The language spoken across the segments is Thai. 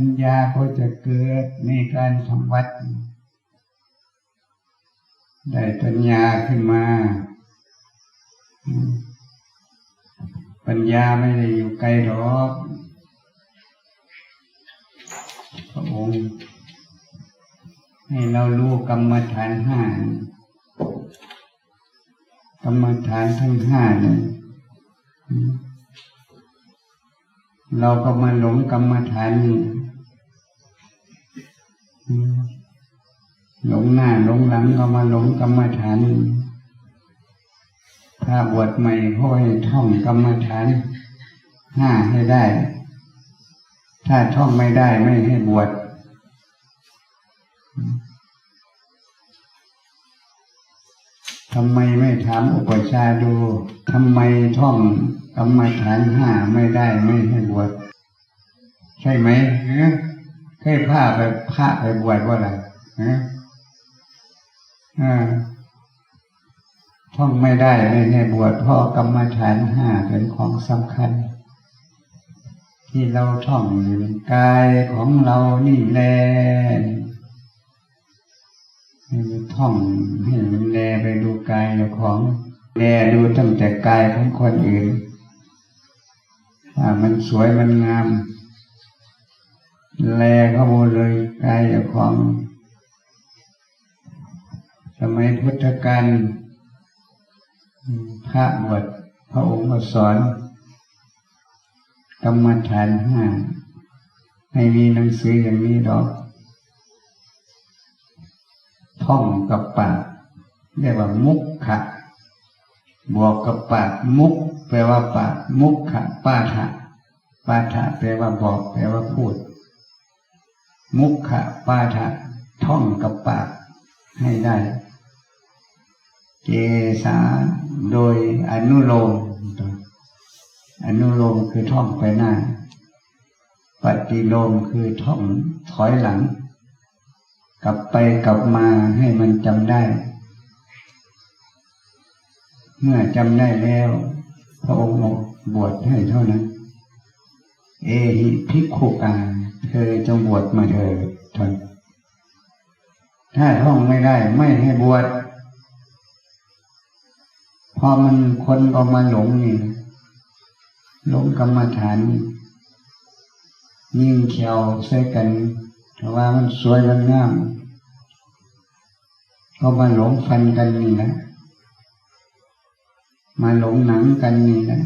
ปัญญาก็จะเกิดในการทำวัด ได้ปัญญาขึ้นมา ปัญญาไม่ได้อยู่ไกลหรอกพระองค์ให้เรารู้กรรมฐานห้ากรรมฐานทั้งห้าเนี่ย เราก็มาหลงกรรมฐานนี่หลงหน้าหลงหลังก็มาหลงกรรมฐาน ถ้าบวชใหม่ก็ให้ท่องกรรมฐานห้าให้ได้ ถ้าท่องไม่ได้ไม่ให้บวช ทำไมไม่ถามอุปชาดูทำไมท่องกรรมฐานห้าไม่ได้ไม่ให้บวชใช่ไหมเฮ้เคยพาไปพระไปบวชว่าอะไรฮะท่องไม่ได้ไม่ให้บวชเพราะกรรมฐานห้าเป็นของสำคัญ ที่เราท่องอยู่กายของเรานี่แหละ ให้มันท่องให้มันแลไปดูกายเจ้าของแลดูตั้งแต่กายของคนอื่นว่ามันสวยมันงาม แลเข้าหมดเลยกายเจ้าของสมัยพุทธกาลพระบวชพระองค์ก็สอนกรรมฐานห้าให้มีหนังสืออย่างนี้ดอก ท่องกับปากเรียกว่ามุกขะบวกกับปากมุกแปลว่าปากมุกขะปาฐะปาฐะแปลว่าบอก แปลว่าพูด มุกขะปาฐะท่องกับปากให้ได้ เกษาโดยอนุโลมอนุโลมคือท่องไปหน้า ปฏิโลมคือท่องถอยหลัง กลับไปกลับมาให้มันจำได้ เมื่อจำได้แล้ว พระองค์บวชให้เท่านั้น เอหิพิคุกา เธอจงบวชมาเถิดทนถ้าท่องไม่ได้ไม่ให้บวชพอมันคนก็มาหลงนี่หลงกรรมฐาน ยิ่งเขียวใส่กัน แต่ว่ามันสวยมันงามก็มาหลงฟันกันนี่นะ มาหลงหนังกันนี่นะ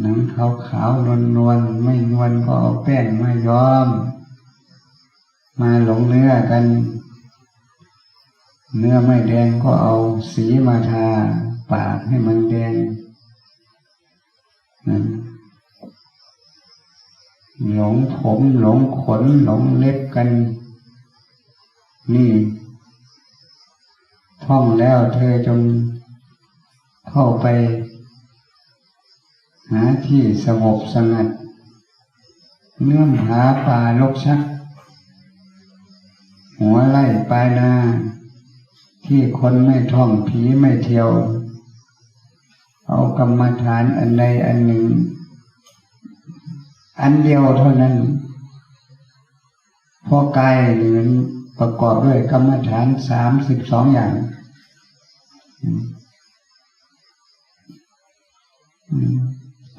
หนังขาวขาวนวลนวลไม่นวลก็เอาแป้งมาย้อม มาหลงเนื้อกัน เนื้อไม่แดงก็เอาสีมาทา ปากให้มันแดงนั่น หลงผมหลงขนหลงเล็บกัน นี่ท่องแล้วเธอจงเข้าไป หาที่สงบสงัด เนื่อหาป่าลกชัก หัวไล่ปลายนา ที่คนไม่ท่องผีไม่เที่ยว เอากรรมฐานอันใดอันหนึ่ง อันเดียวเท่านั้นพราะกายมันประกอบด้วยกรรมฐานสามสิบสองอย่าง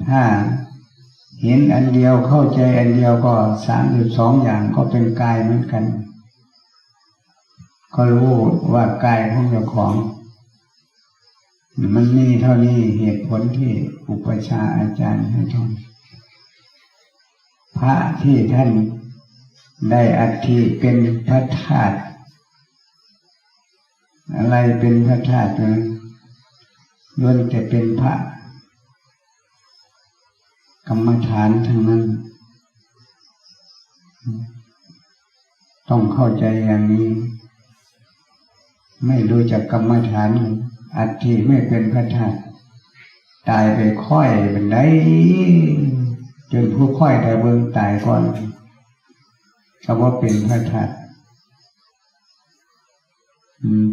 ถ้าเห็นอันเดียวเข้าใจอันเดียวก็สามสิบสองอย่างก็เป็นกายเหมือนกัน ก็รู้ว่ากายของเจ้าของ มันมีเท่านี้เหตุผลที่อุปชาอาจารย์ให้ท่อง พระที่ท่านได้อัฐิเป็นพระธาตุอะไรเป็นพระธาตุนั้นล้วนแต่เป็นพระ กรรมฐานทั้งนั้น ต้องเข้าใจอย่างนี้ ไม่รู้จักกรรมฐาน อัฐิไม่เป็นพระธาตุตายไปค่อยเป็นได จนผู้ค่อยแต่เบิ่งตายก่อนคำว่าเป็นพระธาตุ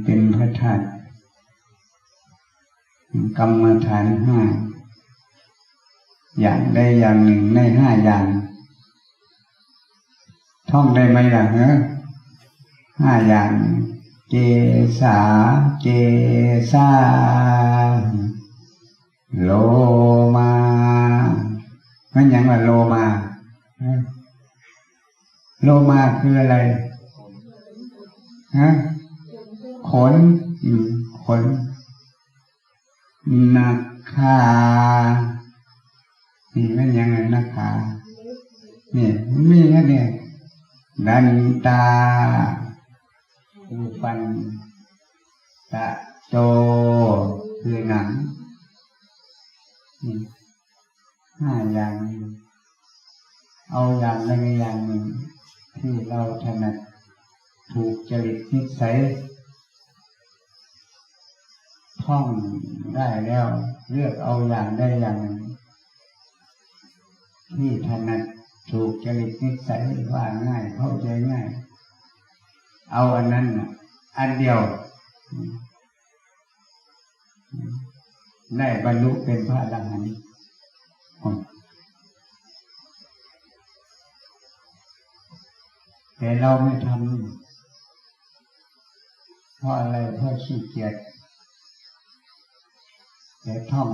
เป็นพระธาตุกรรมฐานห้าอย่างใดอย่างหนึ่งในห้าอย่าง ท่องได้ไหมล่ะเนอะห้าอย่าง เกสาเกสาโล มันหยังว่าโลมาโลมาคืออะไรฮะขนขนนาคานี่มันยังไงนาคานี่มันมีแค่เนี่ยดันตาคือฟันตะโจคือหนังนี่ ห้าอย่างนี้เอาอย่างใดอย่างหนึ่ง ที่เราถนัดถูกจริตนิสัยท่องได้แล้ว เลือกเอาอย่างได้อย่างหนึ่ง ที่ถนัดถูกจริตนิสัยว่าง่ายเข้าใจง่าย เอาอันนั้นอันเดียว ได้บรรลุเป็นพระอรหันต์ แต่เราไม่ทำเพราะอะไรเพราะขี้เกียจแต่ท่อง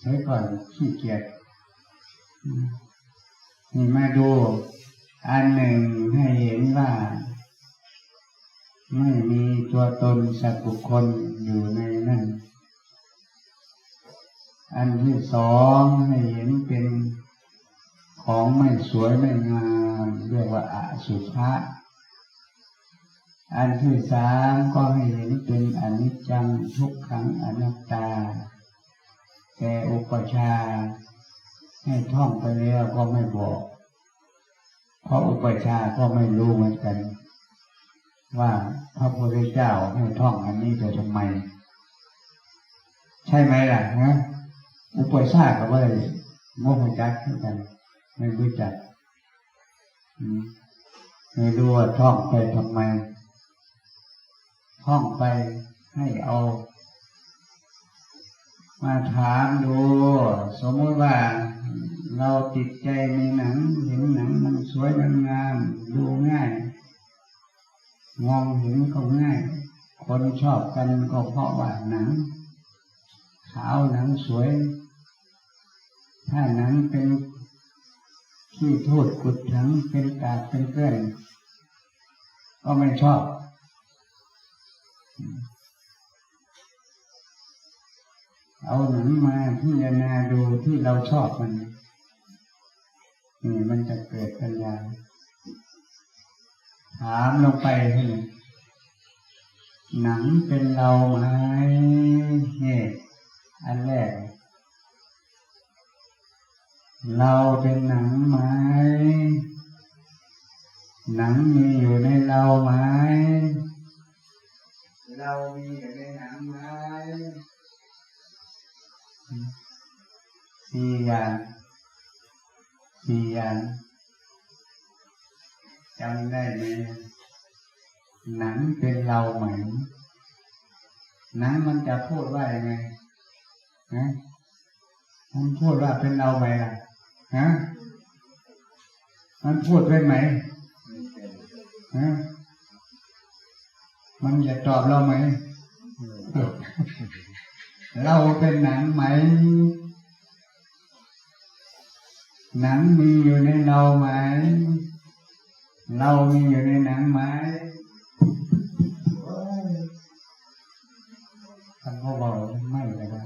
ใช้ก่อนขี้เกียจนี่มาดู อันหนึ่งให้เห็นว่า ไม่มีตัวตนสัตว์บุคคลอยู่ในนั้นอันที่สองให้เห็นเป็น ของไม่สวยไม่งาม เรียกว่าอสุภะอันที่สามก็ให้เห็นเป็นอนิจจังทุกขังอนัตตา แต่อุปชา ให้ท่องไปแล้วก็ไม่บอก เพราะอุปชาก็ไม่รู้เหมือนกัน ว่าพระพุทธเจ้าให้ท่องอันนี้ไปทำไม ใช่ไหมล่ะฮะอุปชาก็ว่าโมโหจักเหมือนกัน ไม่รู้จักไม่รู้ว่าท่องไปทำไม ท่องไปให้เอา มาถามดู สมมติว่าเราติดใจในหนัง เห็นหนังมันสวยมันงาม ดูง่าย มองเห็นก็ง่าย คนชอบกันก็เพราะว่าหนัง ขาวหนังสวย ถ้าหนังเป็น ขี้ทูดกุดถังเป็นกากเป็นเกลื่อนก็ไม่ชอบเอาหนังมาที่จารณาดูที่เราชอบมันนี่มันจะเกิดปัญญา ถามลงไปให้หนังเป็นเราไหมเนี่ยอันแรก เราเป็นหนังไหม หนังมีอยู่ในเราไหม เรามีอยู่ในหนังไหมสี่อย่างสี่อย่างจำได้ไหมหนังเป็นเราไหมหนังมันจะพูดว่ายังไงนะมันพูดว่าเป็นเราไหมล่ะ ฮะมันพูดเป็นไหมฮะมันจะตอบเราไหม เราเป็นหนังไหม หนังมีอยู่ในเราไหม เรามีอยู่ในหนังไหมท่านก็บอกไม่เลยนะ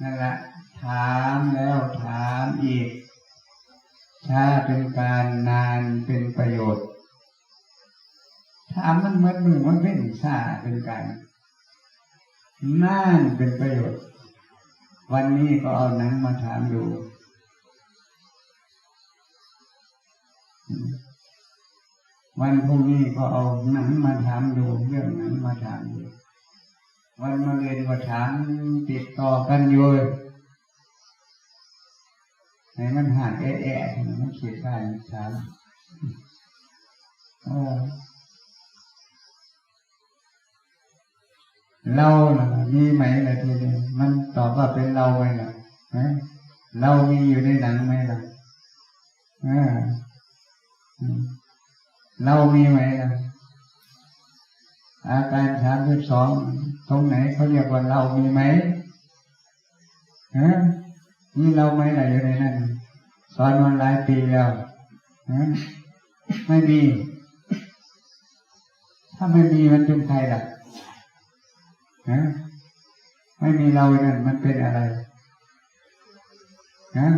นั่นแหละ ถามแล้วถามอีกถ้าเป็นการนานเป็นประโยชน์ ถามมันเมือนมือมันเป็นชาเป็นการนานเป็นประโยชน์ วันนี้ก็เอาหนังมาถามดูวันพรุ่งนี้ก็เอาหนังมาถามดูเรื่องหนังมาถามดูวันมาเรียก็ถามติดต่อกันอยู่ ให้มันห่างแอะแอะมันเขียนได้ถามเออเรามีไหมล่ะทีนี้มันตอบว่าเป็นเราไหมล่ะฮะเรามีอยู่ในหนังไหมล่ะเอออืมเรามีไหมล่ะอาการสามสิบสองตรงไหนเขาเรียกว่าเรามีไหมฮะ มีเราไมอะไรอยู่ในนั้นสอนมาหลายปีแล้วฮะไม่มี ถ้าไม่มีมันเป็นใครล่ะฮะไม่มีเรานั่นมันเป็นอะไรฮะ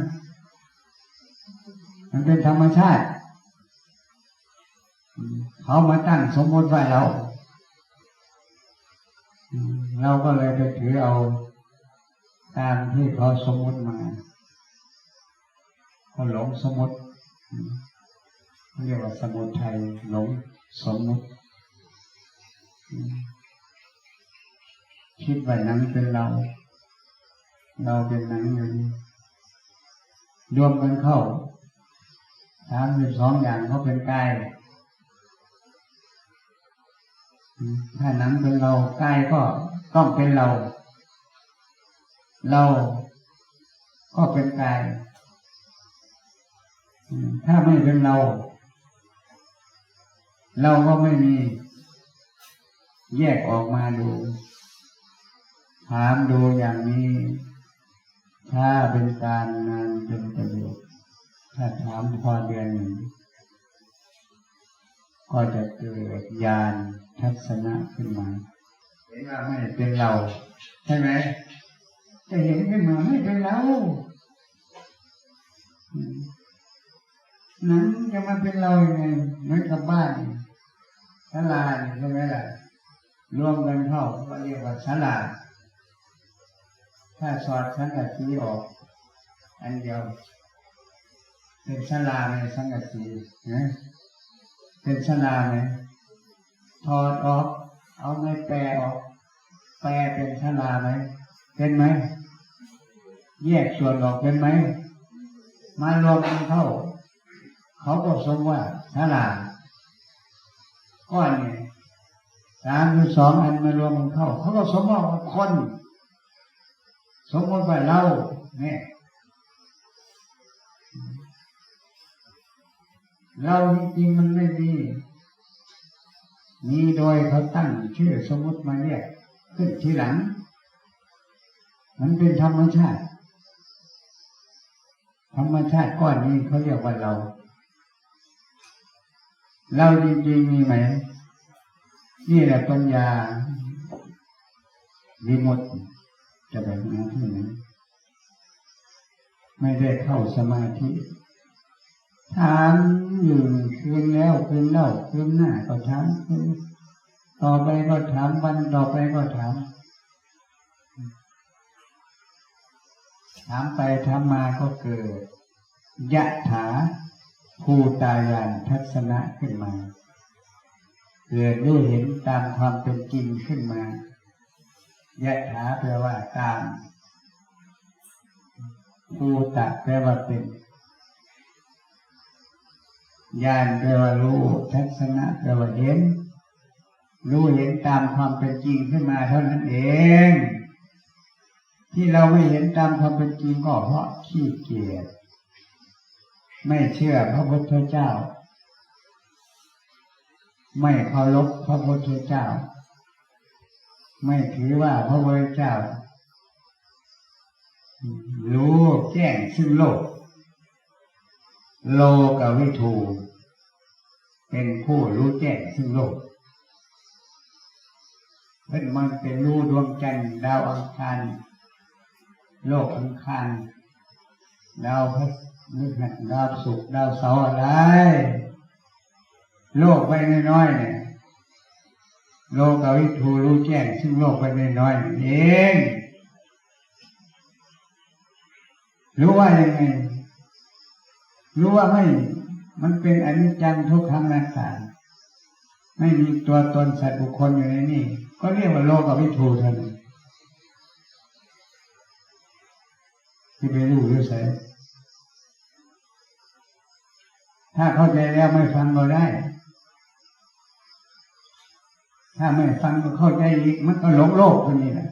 มันเป็นธรรมชาติ เขามาตั้งสมมติว่าเรา เราก็เลยไปถือเอา ตามที่เขาสมมติมาเขาหลงสมมติเขาเรียกว่าสมุทัยหลงสมมติคิดว่านังเป็นเรา เราเป็นนังอยู่นี่รวมกันเข้าสามสิบสองอย่างเขาเป็นกายถ้าหนังเป็นเรากายก็ต้องเป็นเรา เราก็เป็นกาย ถ้าไม่เป็นเรา เราก็ไม่มี แยกออกมาดู ถามดูอย่างนี้ ถ้าเป็นการงานเป็นประโยชน์ถ้าถามพอเดือนหนึ่งก็จะเกิดญาณทัศนะขึ้นมาเห็นว่าไม่เป็นเรา ใช่ไหม จะเห็นขึ้นมาไม่เป็นเรานั้นจะมาเป็นเราอย่างไงเหมือนกับบ้านศาลาใช่ไหมล่ะรวมกันเข้าก็เรียกว่าศาลาถ้าสอดสังกัดสีออก อันเดียวเป็นศาลาในสังกัดสีนะเป็นศาลาไหมถอดออก เอาไม้แปรออก แปรเป็นศาลาไหมเป็นไหม แยกส่วนออกเป็นไหมมารวมกันเข้า เขาก็สมว่าศาลาก้อนเนี่ยสามหรือสองอันมารวมกันเข้า เขาก็สมว่าคน สมมติว่าเราเนี่ยเราจริงมันไม่มีมีโดยเขาตั้งชื่อสมมติมาเรียกขึ้นทีหลัง มันเป็นธรรมชาติ ธรรมชาติก้อนนี้เขาเรียกว่าเรา เราจริงๆมีไหม นี่แหละปัญญาวิมุตติจะไปหาที่ไหนไม่ได้เข้าสมาธิถามอยู่คืนแล้วคืนเล่าคืนหน้าก็ถามคืนต่อไปก็ถามวันต่อไปก็ถาม ถามไปถามมาก็เกิดยะถาภูตายานทัศนะขึ้นมา เกิดรู้เห็นตามความเป็นจริงขึ้นมายะถาแปลว่าตามภูตะแปลว่าเป็นญาณแปลว่ารู้ทัศนะแปลว่าเห็น รู้เห็นตามความเป็นจริงขึ้นมาเท่านั้นเอง ที่เราไม่เห็นตามความเป็นจริงก็เพราะขี้เกียจไม่เชื่อพระพุทธเจ้า ไม่เคารพพระพุทธเจ้า ไม่ถือว่าพระพุทธเจ้า รู้แจ้งซึ่งโลก โลกวิทูเป็นผู้รู้แจ้งซึ่งโลกเพิ่นมันเป็นรู้ดวงจันทร์ดาวอังคาร โลกอังคารดาวพระฤหัสดาวศุกร์ดาวเสาร์อะไร โลกไปน้อยๆเนี่ยโลกวิทูรู้แจ้งซึ่งโลกไปน้อยๆเองรู้ว่ายังไง รู้ว่าไม่ มันเป็นอนิจจังทุกขังนักขังไม่มีตัวตนสัตว์บุคคลอยู่ในนี่ก็เรียกว่าโลกวิทูเท่านั้น ที่ไปรู้หรือใส่ถ้าเข้าใจแล้วไม่ฟังก็ได้ ถ้าไม่ฟังก็เข้าใจอีกมันก็หลงโลกคนนี้แหละ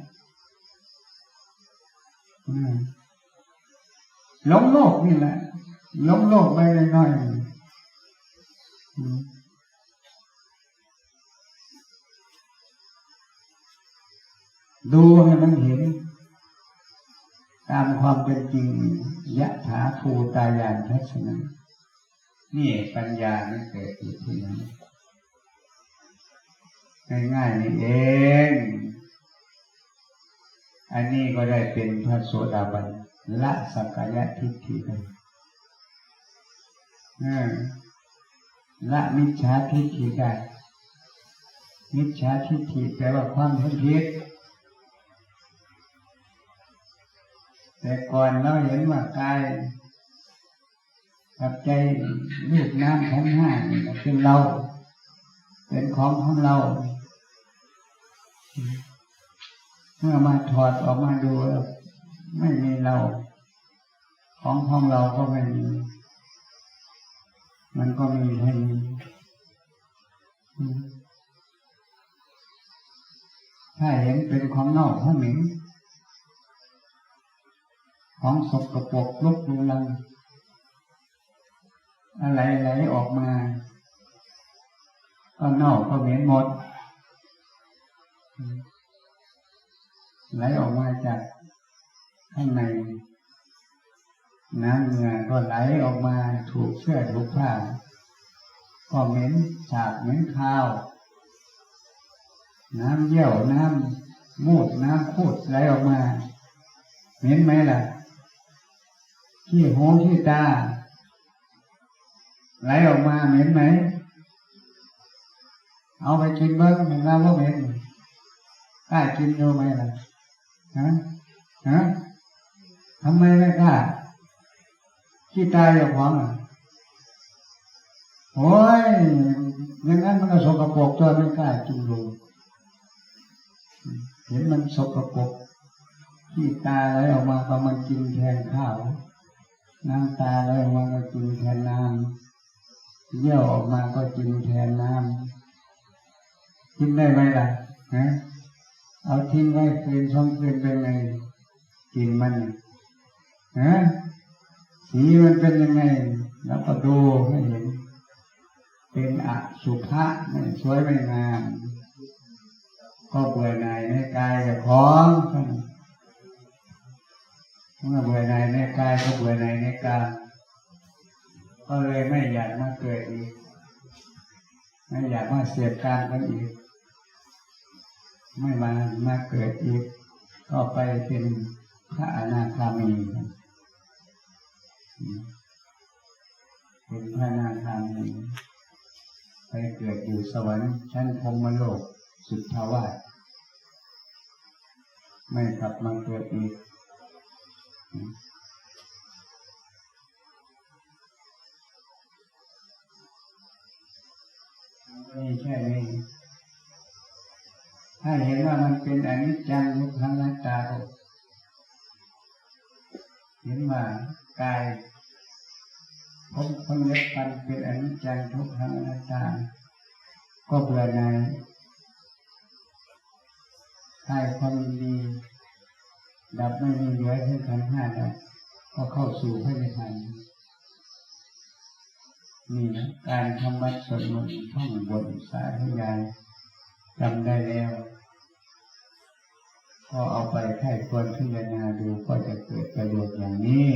หลงโลกนี่แหละหลงโลกไปน้อยดูให้มันเห็น ตามความเป็นจริงยะถาภูตายานทัศนะนี่ปัญญานี่เกิดอยู่ที่นั้นง่ายๆนี่เอง อันนี้ก็ได้เป็นพระโสดาบันละสักกายทิฏฐิได้ละมิจฉาทิฏฐิได้ มิจฉาทิฏฐิแปลว่าความเห็นผิด แต่ก่อนเราเห็นว่ากายกับใจรูปน้ำขันธ์ห้าเป็นเรา เป็นของของเรา เมื่อมาถอดออกมาดูไม่มีเรา ของของเราก็ไม่มีมันก็มีให้มีอืมถ้าเห็นเป็นของน่าของหม็น ของสกปรกลุกลุลังอะไรไหลออกมา ก็เน่าก็เหม็นหมดไหลออกมาจากข้างในน้ำเหงื่อก็ไหลออกมาถูกเสื้อถูกผ้าก็เหม็นสาบเหม็นข้าว น้ำเยี่ยวน้ำมูดน้ำคูดไหลออกมา เหม็นไหมล่ะ ขี้หูขี้ตาไหลออกมาเหม็นไหม เอาไปกินเบิ้งเห็นแล้วว่าเหม็นกล้ากินดูไหมล่ะฮะฮะทำไมไม่กล้าขี้ตาอย่างหวังอะโอ้ยอย่างนั้นมันก็สกปรกจนไม่กล้ากินดูเห็นมันสกปรกขี้ตาไหลออกมาก็มันกินแทนข้าว น้ำตาไหลออกมาก็กินแทนน้ำเยี่ยวออกมาก็กินแทนน้ำกินได้ไหมล่ะฮะเอาทิ้งไว้คืนช่องคืนเป็นไงกินมันฮะสีมันเป็นยังไง แล้วก็ดูให้เห็น เป็นอสุภะไม่สวยไม่งามก็เบื่อหน่ายในกายกับของ เมื่อเบื่อหน่ายในกายก็เบื่อหน่ายในกายก็เลยไม่อยากมาเกิดอีกไม่อยากมาเสียการกันอีก ไม่มามาเกิดอีก ก็ไปเป็นพระอนาคามีเป็นพระอนาคามีไปเกิดอยู่สวรรค์ชั้นพรมโลกสุทธาวาสไม่กลับมาเกิดอีก นี่แค่นี้ถ้าเห็นว่ามันเป็นอนิจจังทุกขังอนัตตาก็เห็นว่ากายผมคนเล็บฟันเป็นอนิจจังทุกขังอนัตตา ก็เบื่อหน่ายคลายความดี ดับไม่มีเหลือที่ขันห้าแล้วก็เข้าสู่พระนิพพานนี่นะการทำวัดสวดมนต์ท่องบทสาธยายจำได้แล้ว ก็เอาไปไข้ควรพิจารณาดูก็จะเกิดประโยชน์อย่างนี้